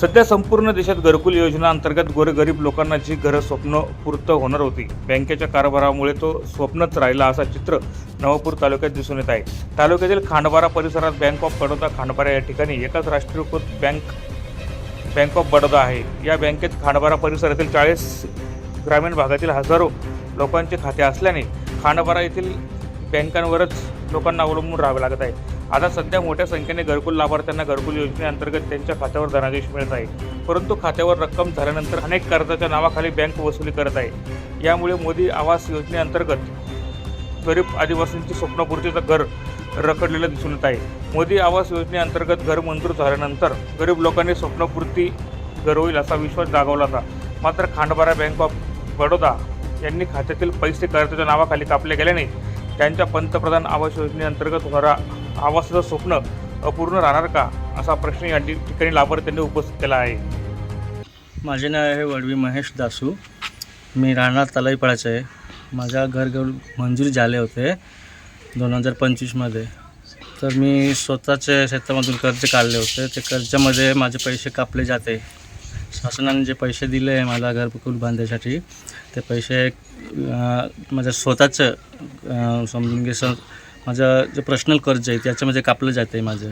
सध्या संपूर्ण देशात घरकुल योजना अंतर्गत गोरगरीब लोकांना जी घरं स्वप्न पूर्त होणार होती बँकेच्या कारभारामुळे तो स्वप्नच राहिला असा चित्र नवापूर तालुक्यात दिसून येत आहे. तालुक्यातील खांडबारा परिसरात बँक ऑफ बडोदा खांडबारा या ठिकाणी एकाच राष्ट्रीयकृत बँक बँक ऑफ बडोदा आहे. या बँकेत खांडबारा परिसरातील चाळीस ग्रामीण भागातील हजारो लोकांचे खाते असल्याने खांडबारा येथील बँकांवरच लोकांना अवलंबून राहावे लागत आहे. आता सध्या मोठ्या संख्येने घरकुल लाभार्थ्यांना घरकुल योजनेअंतर्गत त्यांच्या खात्यावर धनादेश मिळत आहे. परंतु खात्यावर रक्कम झाल्यानंतर अनेक कर्जाच्या नावाखाली बँक वसुली करत आहे. यामुळे मोदी आवास योजनेअंतर्गत गरीब आदिवासींची स्वप्नपूर्तीचं घर रखडलेलं दिसून येत आहे. मोदी आवास योजनेअंतर्गत घर मंजूर झाल्यानंतर गरीब लोकांनी स्वप्नपूर्ती घर होईल असा विश्वास जागवला होता. मात्र खांडबारा बँक ऑफ बडोदा यांनी खात्यातील पैसे कर्जाच्या नावाखाली कापले गेल्याने त्यांच्या पंतप्रधान आवास योजनेअंतर्गत होणारा आवासाचं स्वप्न अपूर्ण राहणार का? असा प्रश्न या ठिकाणी लाभार्थ्यांनी उपस्थित केला आहे. माझे नाव आहे वडवी महेश दासू. मी राहणार तलाईपाळाचं आहे माझ्या घर घर मंजूर झाले होते दोन हजार पंचवीसमध्ये तर मी स्वतःच्या शेतामधून कर्ज काढले होते. ते कर्जामध्ये माझे पैसे कापले जाते. शासनाने जे पैसे दिले आहे मला घरकुल बांधण्यासाठी ते पैसे माझ्या स्वतःचं समजून घे सं माझं जे पर्सनल कर्ज आहे त्याच्यामध्ये कापलं जाते माझं.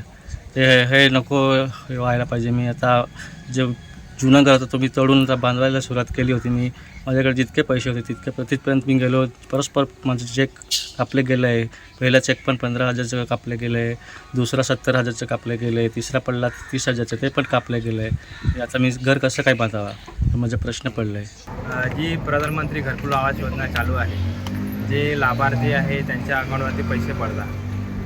ते हे नको हे व्हायला पाहिजे. मी आता जे जुनं घर होतं तो मी तोडून आता बांधवायला सुरुवात केली होती. मी माझ्याकडे जितके पैसे होते तितके तिथपर्यंत मी गेलो. परस्पर माझं चेक कापले गेलं आहे पहिला चेक पण पंधरा हजारचं कापले गेलं आहे दुसरा सत्तर हजारचं कापले गेलं आहे तिसरा पडला तीस हजारचं ते पण कापले गेलं आहे आता मी घर कसं काय बांधावा? माझा प्रश्न पडला. आहे जी प्रधानमंत्री घरकुल आवास योजना चालू आहे जे लाभार्थी आहे त्यांच्या अकाउंटवरती पैसे पडतात.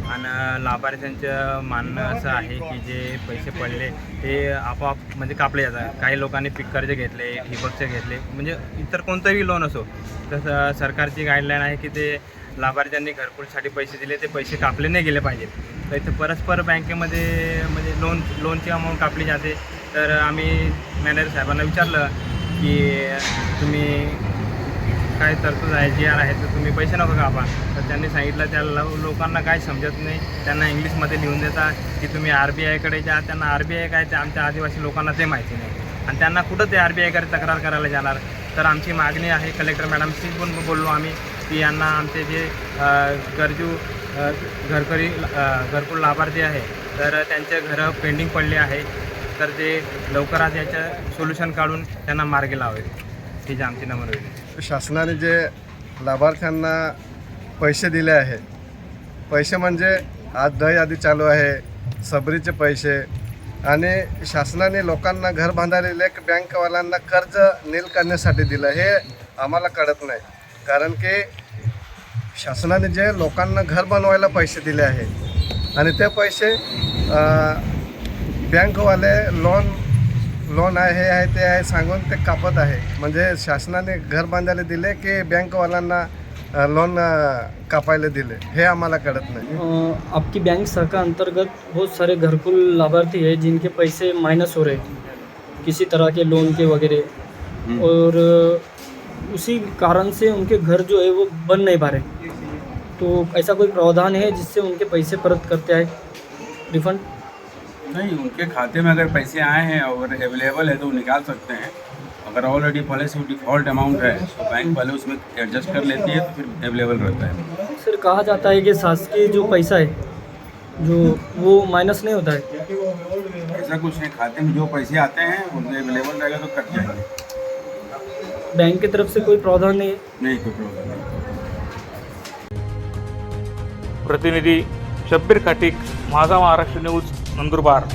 आणि लाभार्थ्यांचं मानणं असं आहे की जे पैसे पडले ते आपोआप म्हणजे कापले जातात. काही लोकांनी पीक कर्ज घेतले ठिबकचे घेतले म्हणजे इतर कोणतंही लोन असो तसं सरकारची गाईडलाईन आहे की ते लाभार्थ्यांनी घरकुलसाठी पैसे दिले ते पैसे कापले नाही गेले पाहिजेत. तर इथं परस्पर बँकेमध्ये म्हणजे लोन लोनची अमाऊंट कापली जाते. तर आम्ही मॅनेजर साहेबांना विचारलं की तुम्ही काय तरतूद आहे जी आर आहे तर तुम्ही पैसे नको कापा. तर त्यांनी सांगितलं त्या लोकांना काय समजत नाही. त्यांना इंग्लिशमध्ये लिहून देता की तुम्ही आर बी आयकडे जा. त्यांना आर बी आय काय ते आमच्या आदिवासी लोकांना ते माहिती नाही. आणि त्यांना कुठं ते आर बी आयकडे तक्रार करायला जाणार? तर आमची मागणी आहे कलेक्टर मॅडमशी पण बोललो आम्ही की यांना आमचे जे गरजू घरकरी घरकुल लाभार्थी आहे तर त्यांचे घरं पेंडिंग पडले आहे. तर ते लवकरात याचं सोल्युशन काढून त्यांना मार्गी लावेल. ही जी आमची नम्र विनंती. शासनाने जे लाभार्थ्यांना पैसे दिले आहे पैसे म्हणजे आज दही आधी चालू आहे सबरीचे पैसे आणि शासनाने लोकांना घर बांधायला एक बँकवाल्यांना कर्ज नील करण्यासाठी दिलं हे आम्हाला कळत नाही. कारण की शासनाने जे लोकांना घर बनवायला पैसे दिले आहे आणि ते पैसे बँकवाले लोन लोन आहे हे आहे ते आहे सांगून ते कापत आहे. म्हणजे शासनाने घर बांधायला दिले की बँकवाल्यांना लोन कापायला दिले? हे आम्हाला कळत नाही. आपकी बैंक शाखा अंतर्गत बहुत सारे घरकुल लाभार्थी है जिनके पैसे माइनस हो रहे हैं। किसी तरह के लोन के वगैरह। और उसी कारण से उनके घर जो है वो बन नहीं पा रहे। तो ऐसा कोई प्रावधान है जिससे उनके पैसे परत करते आए? रिफंड नहीं उनके खाते में अगर पैसे आए हैं और अवेलेबल है तो वो निकाल सकते हैं। अगर ऑलरेडी पहले से डिफ़ॉल्ट अमाउंट है तो बैंक वाले उसमें एडजस्ट कर लेती है तो फिर अवेलेबल रहता है। सर कहा जाता है कि शासकीय जो पैसा है जो वो माइनस नहीं होता है? ऐसा कुछ नहीं खाते में जो पैसे आते हैं उनमें अवेलेबल रहेगा तो कट जाएँगे। बैंक की तरफ़ से कोई प्रावधान नहीं है? नहीं कोई प्रॉब्लम नहीं। प्रतिनिधी शब्बीर खाटिक माझा महाराष्ट्र न्यूज़ नंदुरबार